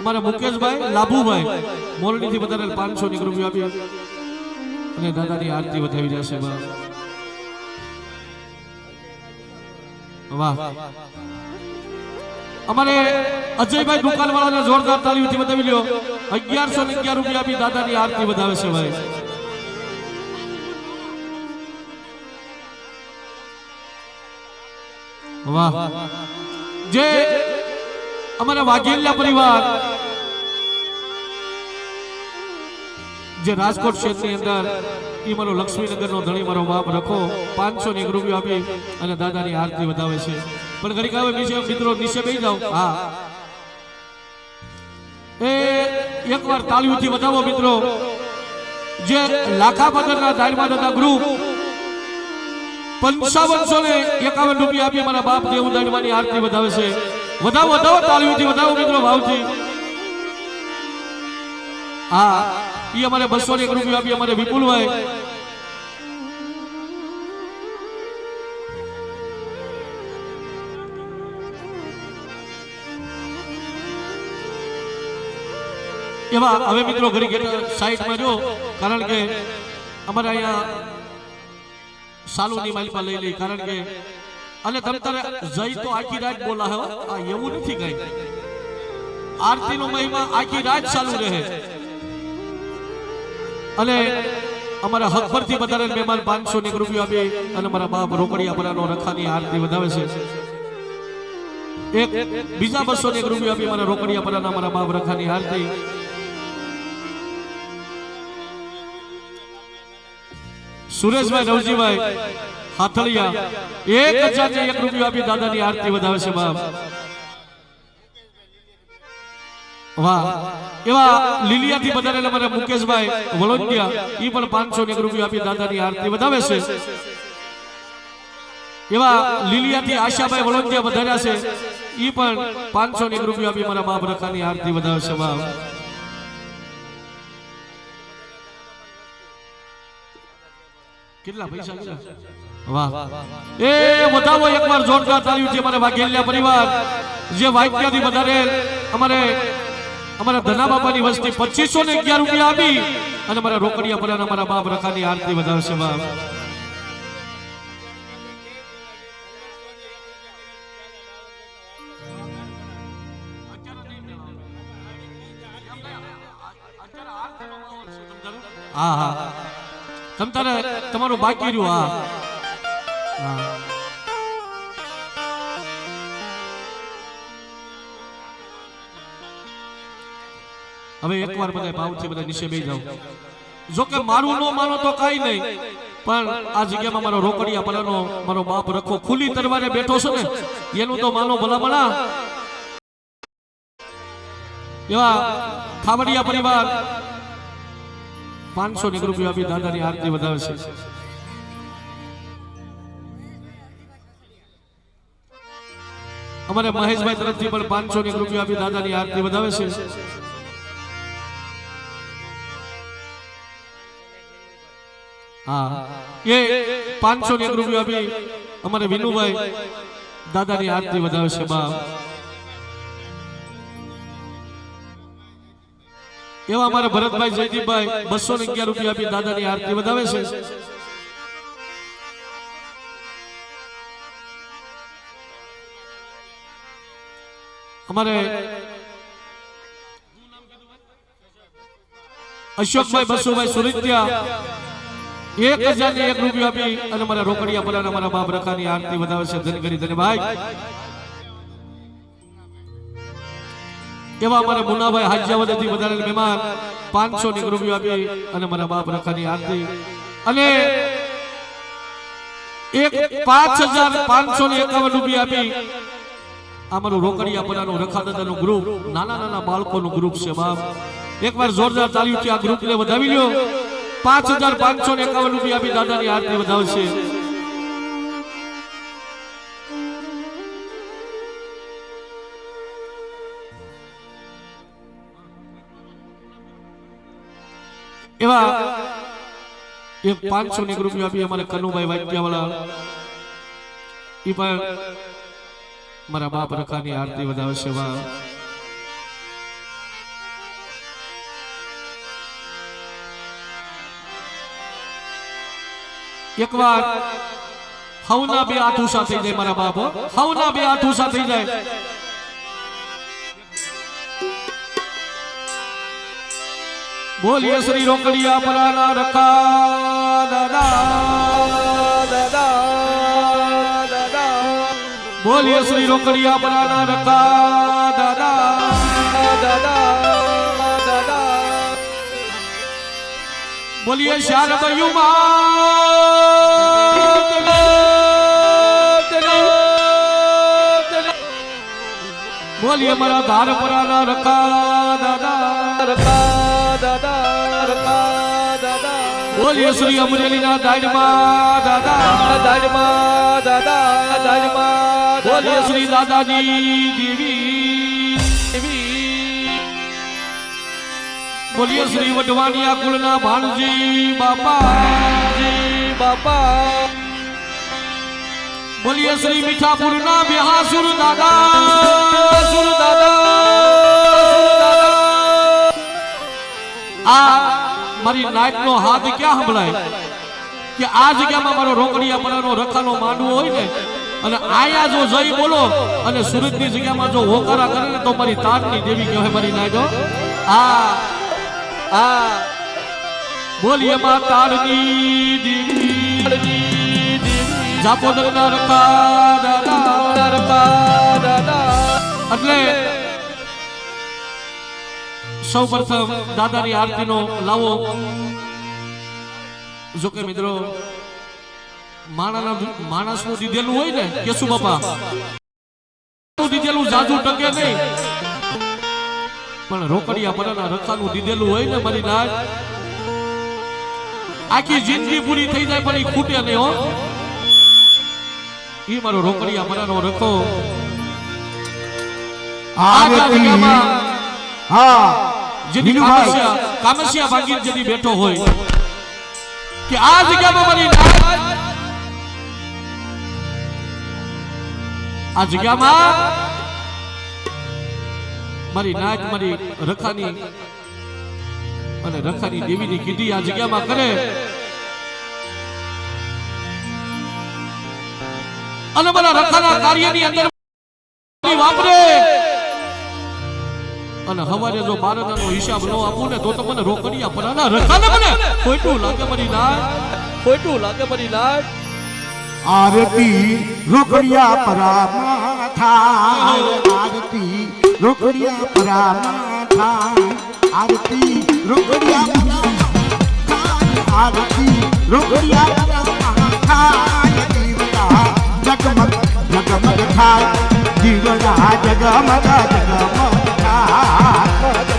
અમારા મુકેશભાઈ, લાભુભાઈ મોરડીથી વધારે પાંચસો ની રૂપિયા આપી. અને દાદાની આરતી વધાવી જશે અમારે અજયભાઈ દુકાન વાળાને જોરદાર તાલીમથી બતાવી લ્યો. અગિયારસો ને અગિયાર રૂપિયા આપી દાદાની આરતી વધાવે છે ભાઈ. વાહ. જે અમારા વાઘેલા પરિવાર. જે રાજકોટ ક્ષેત્રની અંદર એ મારો લક્ષ્મીનગર નો ધણી મારો બાપ રખો પાંચસો ની રૂપિયો આપી અને દાદાની આરતી વધાવે છે. પણ ઘડી કાવે નીચે મિત્રો નીચે બેસી જાઓ. હા. એ એકવાર તાળીઓથી વધાવો મિત્રો. જે લાખા પદરના ધારમાં દાદા ગ્રુપ પંચાવનસો ને એકાવન રૂપિયા આપી મારા બાપ દેવ દંડવાની આરતી વધાવે છે. વધાવો વધાવો તાળીઓથી વધાવો, મિત્રો ભાવથી હા, ઈ અમારે બસો ને એક રૂપિયા આપી, અમારે વિપુલભાઈ. એવા હવે મિત્રો ઘડી ઘડી સાઈડમાં જો, કારણ કે અમારે અહીંયા સાલુની માલિપા લઈ લઈ કારણ કે અને તમ તારે જય તો આખી રાત બોલા હો. આ એવું નથી કઈ. આરતીનો મહિમા આખી રાત ચાલુ રહે. અને અમારા હક પરથી વધારે મહેમાન પાંચસો ની રૂપિયા આપી અને મારા બાપ રોકડિયા પરાનો રખાની આરતી વધાવે છે. એક બીજા બસો ની રૂપિયા આપી મારા રોકડિયા પરાના મારા બાપ રખાની આરતી. સુરેશભાઈ નવજીભાઈ. હાથળિયા. એક હજાર એક રૂપિયા આપી દાદાની આરતી વધાવે છે બાપ. વાહ. એવા લીલિયાથી વધારેલા મારા મુકેશભાઈ વલોંડિયા ઈ પણ પાંચસો ને એક રૂપિયા આપી દાદાની આરતી વધાવે છે. એવા લીલિયાથી આશાભાઈ વલોંડિયા વધાર્યા છે એ પણ પાંચસો ને એક રૂપિયા આપી મારા બાપ રખાની આરતી વધાવે છે બાપ. કેટલા પૈસા વાહ. એ બતાવો એકવાર જોરદાર તાળીઓથી અમારા વાઘેલિયા પરિવાર જે વાક્યથી વધારે અમારે અમારા ધના બાપાની વસ્તી પચીસો ને અગિયાર રૂપિયા આપી અને અમારા રોકડિયા પર અમારા બાપ રખાની આરતી વધારશે બાપ હા હા. તમ તારે તમારું બાકી રહ્યું હા. હવે એકવાર બધા ભાવથી બધા નીચે બે જાઓ. જો કે મારું ન માનો તો કાઈ નહીં. પણ આ જગ્યામાં મારો રોકડિયા પલાનો મારો બાપ રખો ખુલ્લી તરવારે બેઠો છે ને. એનું તો માનો ભલા ભલા એવા ખાવડિયા પરિવાર પાંચસો ની રૂપિયા આપી દાદાની આરતી વધારે છે. અમારે મહેશભાઈ તરફથી પણ પાંચસો ની રૂપિયા આપી દાદાની આરતી વધાવે છે. હા, એ પાંચસો ની રૂપિયા આપી અમારે વિનુભાઈ દાદાની આરતી વધાવે છે બા એવા અમારા ભરતભાઈ જયદીપભાઈ બસો ને અગિયાર રૂપિયા આપી દાદાની આરતી વધાવે છે. અમારે અશોકભાઈ બસુભાઈ સુરિત્યા એક હજાર ને એક રૂપિયા આપી અને મારા રોકડિયા પલાના મારા બાપ રખાની આરતી વધાવે છે. ધન કરી એવા અમારા મુનાભાઈ હાજ્યાવદથી વધારે મહેમાન પાંચસો ની રૂપિયા આપી અને મારા બાપ રખાની આરતી. અને એક પાંચ હજાર પાંચસો ને એકાવન રૂપિયા આપી અમારું રોકડિયા પલાનું રખા ગ્રુપ નાના નાના બાળકોનું ગ્રુપ છે, બાપ. એકવાર જોરદાર તાળીઓથી આ ગ્રુપને વધાવી લ્યો. પાંચ હજાર પાંચસો ને એકાવન રૂપિયા આપી દાદાની આરતી વધાવશે. એવા એક પાંચસો ની રૂપિયા આપી અમારે કનુભાઈ વાક્યાવાળા એ પણ મારા બાપ રખાની આરતી વધાવશે વા એકવાર હવના બે આઠુસા થઈ જાય મારા બાપો હવના બે આઠુસા થઈ જાય. બોલીએ શ્રી રોકડિયા પરાના રખા દાદા. બોલીએ શ્રી રોકડિયા બનાના રખા દાદા દાદા દાદા. બોલીએ શારદયુ બોલીએ મારા ધાર પરાના રખા. દાદા રકા દાદા રખા દાદા. બોલીએ શ્રી અમરેલીના દાડમાં દાદા દાડમાં દાદા દાડમાં બોલીએ શ્રી દાદાજી દેવી બોલીએ શ્રી વઢવાણિયા કુળના ભાણજી બાપાજી બાપા. બોલીએ શ્રી મીઠાપુરના બિહાસુર દાદા. સુર દાદા. આ મારી નાયકનો નો હાથ ક્યાં સંભળાય? કે આ જગ્યામાં મારો રોકડિયા પરાનો રખાનો માંડવો હોય ને અને આયા જો જઈ બોલો, અને સુરતની જગ્યામાં જો હોકારા કરે ને તો મારી તારની દેવી કહેવાય મારી નાજો આ આ, બોલીએ માં તારની દેવી. જાપોદરના રખા દાદા એટલે સૌ પ્રથમ દાદાની આરતીનો લાવો. જો કે મિત્રો માણાના માણસનું દીધેલું હોય ને કેશુ બાપા. દીધેલું જાજુ ટકે નહીં. પણ રોકડિયા પરાના રખાનું દીધેલું હોય ને મારી નાચ આખી જિંદગી પૂરી થઈ જાય પણ એ ખૂટે નહીં હો. એ મારો રોકડિયા પરાનો રખો હા જેની કામસિયા કામસિયા ભાગીને જેની બેઠો હોય. કે આ જગ્યામાં મારી નાચ આ જગ્યામાં મારી નાચ મારી રખાની અને રખાની દેવીની કીધી આ જગ્યામાં કરે. અને મારા રખાના કાર્યની અંદર વાપરે. અને હવારે જો બારદાનો હિસાબ ન આપું ને તો તો મને રોકડિયા પરાના રખાના મને ખોટું લાગે મારી નાચ ખોટું લાગે મારી નાચ આરતી રોકડિયા પરામાં થાય આરતી રોકડિયા પરામાં થાય આરતી રોકડિયા આરતી રોકડિયા થાય દીવડા જગમગ જગમગ થાય દીવડા જગમગ જગમગ થાય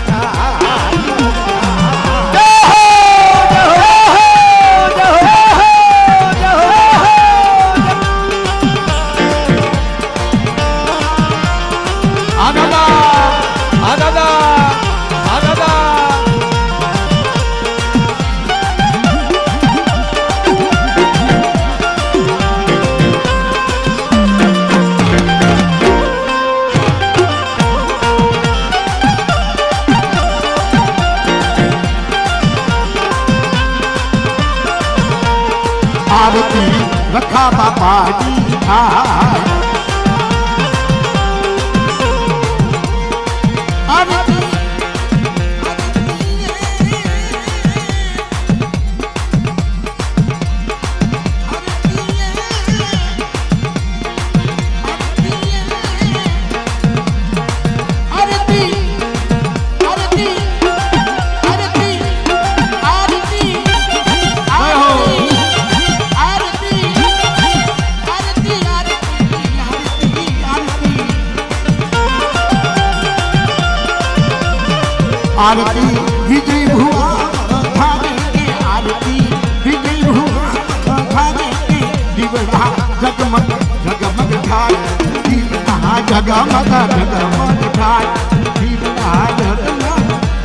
દીવડા જગમગ જગમગ થાય દીવડા જગમગ જગમગ થાય દીવડા જગમગ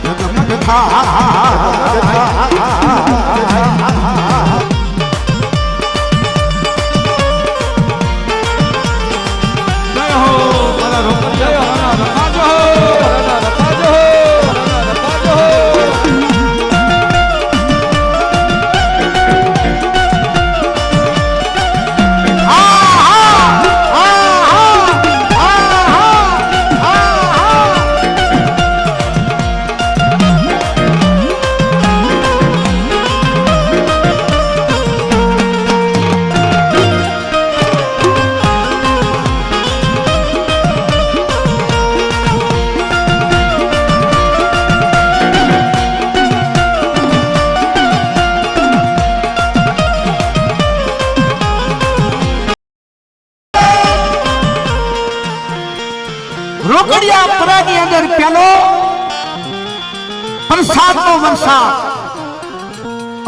જગમગ થાય જય વરસાદ.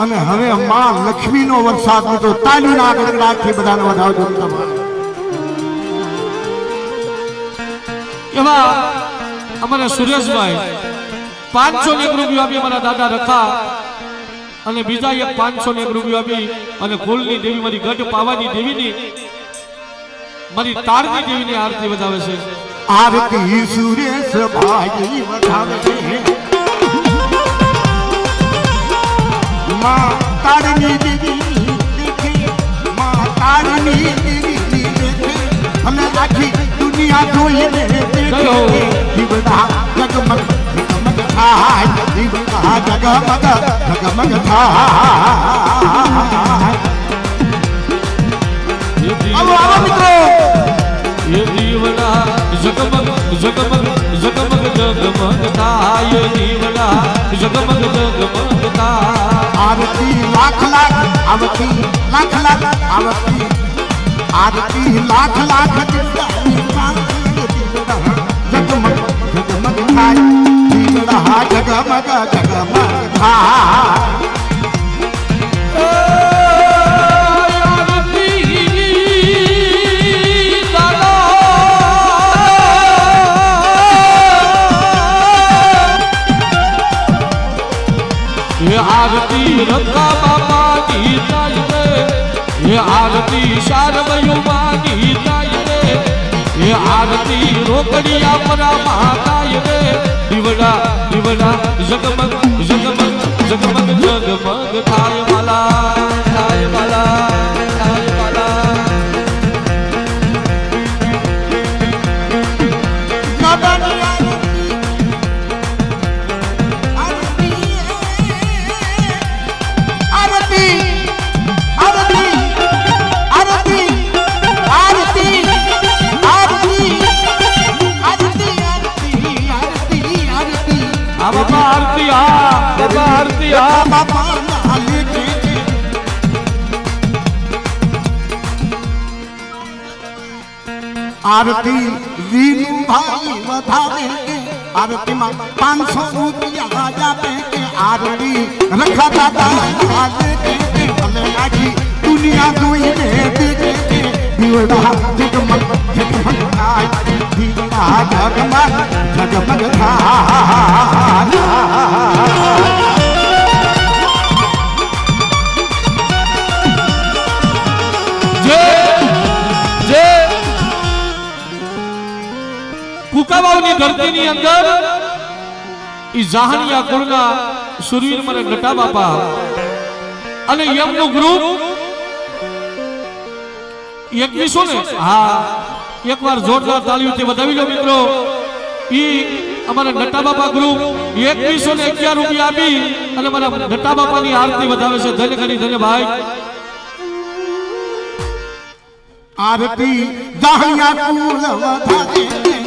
અને હવે માં લક્ષ્મીનો વરસાદ લીધો તાલીના ગડગડાટથી બધાને વધાવજો તમારે. એવા અમારા સુરેશભાઈ પાંચસો ને એક રૂપિયા આપી અમારા દાદા રખા અને બીજા એક પાંચસો ને એક રૂપિયા આપી અને ફૂલની દેવી મારી ગઢ પાવાની દેવીની મારી તારની દેવીની આરતી વધાવે છે. આરતી સુરેશ ભાઈ વધાવે માં તારની દેવી દેખે માં તારની દેવી દેખે. અમે આખી દુનિયા જોઈને દેખે. દીવડા જગમગ જગમગ થાય દીવડા જગમગ જગમગ થાય. આવો આવો મિત્રો. એ દીવડા જગમગ જગમગ જગમગ જગમગ થાય આવતી લાખ લાખ આવતી આરતી લાખ લાખ જગમગ જગમગ થાય જીવડા જગમગ જગમગ થાય આરતી શારમયું માની થાય રે એ આરતી રોકડિયા પરા થાય રે દીવડા દીવડા, જગમગ જગમગ જગમગ જગમગ થાય માલા થાય વાલા આરતી વીરુ ભાઈ વધારે કે આરતીમાં પાંચસો રૂપિયા આપે કે આરતી રખા દાદા હાલે કે કે ભલે આખી દુનિયા જોઈને દેખે કે દીવડા જગમગ જગમગ થાય દીવડા જગમગ જગમગ થાય જે કુકાવાવની ધરતીની અંદર ઈ જાહનિયા કુળના સુરવીર મને ગટા બાપા અને એમનું ગ્રુપ એકવીસો ને, હા, એકવાર જોરદાર તાળીઓથી વધાવી લો મિત્રો. ઈ અમારા નટા બાપા ગ્રુપ એકવીસો ને અગિયાર રૂપિયા આપી અને મારા નટા બાપાની આરતી વધાવે છે. ધન્ય કરી ધન્ય ભાઈ. આરતી દાહ્યા કુલ વધારે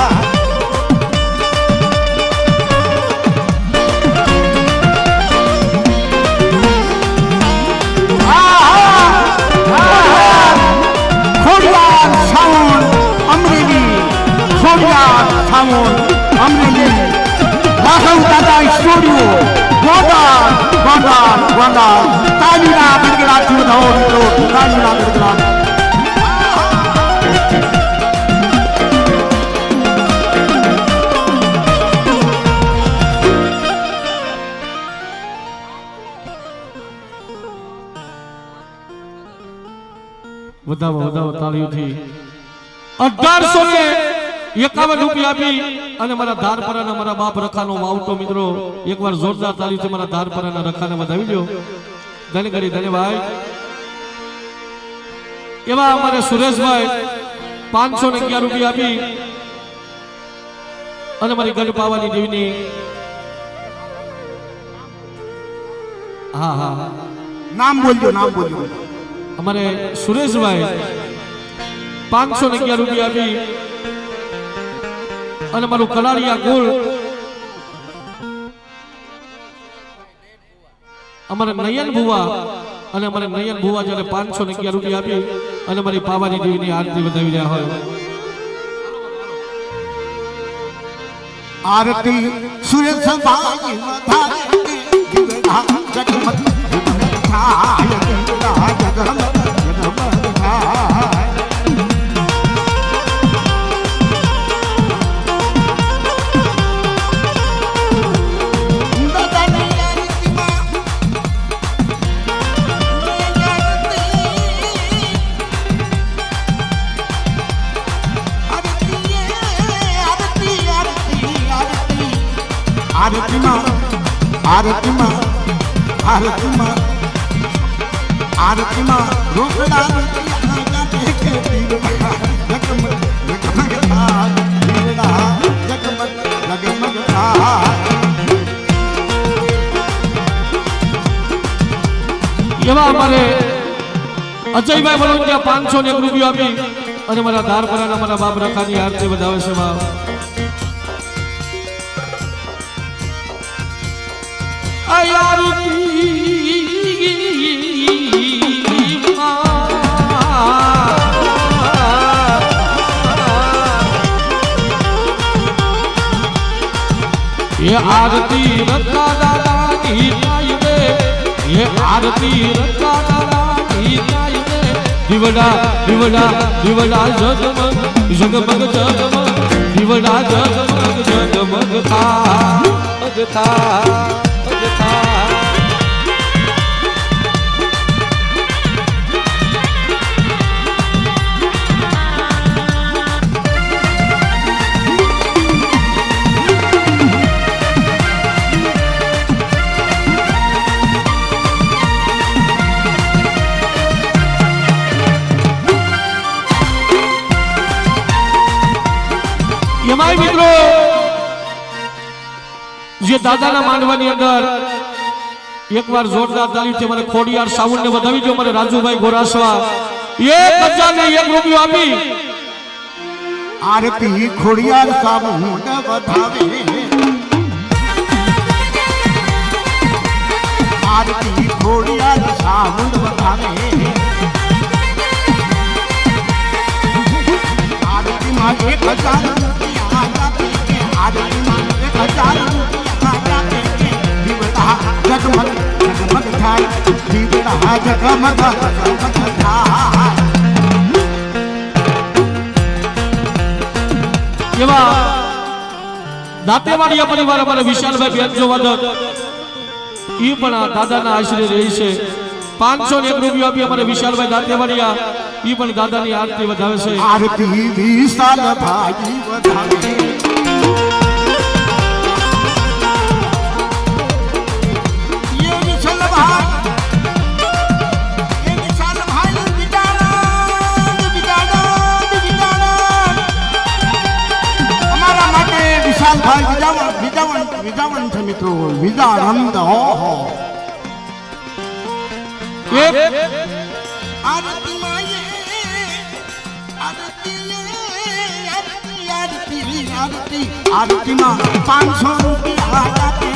हम रहेंगे माधव दादा स्टूडियो गोदान गोदान गोदान तालीना बड़गड़ा जीव धाओ मित्रों तालीना बड़गड़ा વધાવો વધાવો તાળીઓથી અઢારસો ને એકાવન રૂપિયા આપી અને મારા ધારપરાના મારા બાપ રખાનો વાવટો મિત્રો એકવાર જોરદાર તાળીથી મારા ધારપરાના રખાને વધાવી લ્યો. ધન્ય કરી ધન્યભાઈ એવા અમારે સુરેશભાઈ પાંચસો ને અગિયાર રૂપિયા આપી અને મારી ગઢ પાવાની દેવીની હા હા હા. નામ બોલજો નામ બોલજો. અમારે સુરેશભાઈ પાંચસો ને અગિયાર રૂપિયા આપી અને મારું કલાળિયા કુલ અમારે નયન ભુવા અને અમારે નયન ભુવા જ્યારે પાંચસો ને અગિયાર રૂપિયા આપી અને મારી પાવાની દેવીની આરતી વધાવી રહ્યા હોય. આરતી સુરેશ ભાઈ વધારે જીવડા જગમગ આરતીમાં આરતીમાં આરતીમાં આરતીમાં રોકડા એવા અમારે અજયભાઈ વલોંડિયા પાંચસો ને એક રૂપિયા આપી અને મારા ધારપરાના મારા બાપ રખાની આરતી વધાવે છે, બાપ. હે આરતી રત્તા દાદાની થાય રે હે આરતી રત્તા દાદાની થાય રે દીવડા દીવડા દીવડા જગમગ જગમગ જગમગ દીવડા જગમગ જગમગ તા અગતા અગતા મિત્રો જે દાદાના માંડવાની અંદર એકવાર જોરદાર તાલીમથી મને ખોડિયાર સાઉન્ડ ને વધાવી દો મને રાજુભાઈ ગોરાસવા. એક હજાર ને એક રૂપિયો આપી. આરતી ખોડિયાર સાઉન્ડ વધાવી. આરતી ખોડિયાર સામુંડ વધાવે. આરતીમાં એક હજાર એવા દાંતેવાડિયા પરિવાર અમારે વિશાલભાઈ બેનજો વાદક ઈ પણ આ દાદાના આશરે રહી છે. પાંચસો ને એક રૂપિયો આપી અમારે વિશાલભાઈ દાંતેવાડિયા ઈ પણ દાદાની આરતી વધાવે છે. આરતી વિશાલ વધારે. વિશાલભાઈ વિજાવણ વિજાવણ વિજાવણ છે મિત્રો. વિજાણંદ ઓહો એક. આરતી માયે આરતી આરતી આરતી આરતી. આરતીમાં પાંચસો રૂપિયા આપે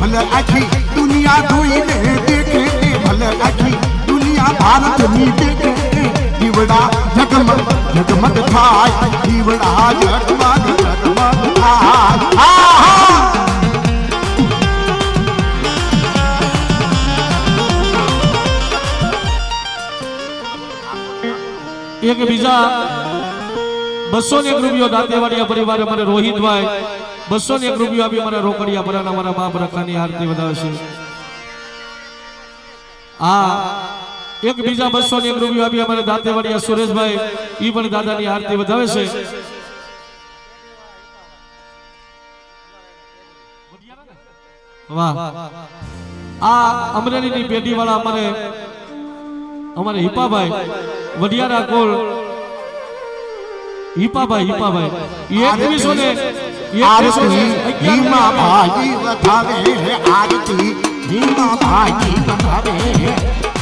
ભલે આખી દુનિયા જોઈને દેખે ભલે આખી દુનિયા ભારતની દેખે દીવડા જગમગ જગમગ થાય દીવડા જગમગ જગમગ થાય. એક બીજા બસો ને એક રૂપિયો દાંતેવાડિયા પરિવાર અમારે રોહિતભાઈ બસો ને એક રૂપિયો આપી અમારા રોકડિયા પરાના મારા બાપ રખાની આરતી વધાવે છે હા એક બીજા બસો ને એક રૂપિયો આપી અમારે દાંતેવાડિયા સુરેશભાઈ ઈ પણ દાદાની આરતી વધાવે છે. વાહ. આ અમરેલીની પેઢી વાળા અમારે અમારે હિપાભાઈ વડિયારા કોલ હિપાભાઈ હિપાભાઈ. એકવીસો ને એકવીસો ભાજી વધાવે આરતી. ભાજી વધાવે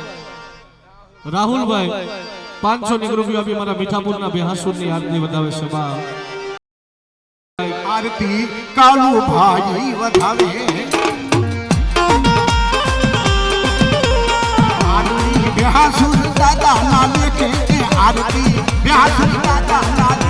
રાહુલભાઈ, પાંચસો ને રૂપિયો આપી મારા મીઠાપુરના બેહાસુરની આરતી વધાવે છે આરતી કાલુ ભાઈ વધાવે. આરતી બેહાસુર દાદા ના લેખે, આરતી બેહાસુર દાદા ના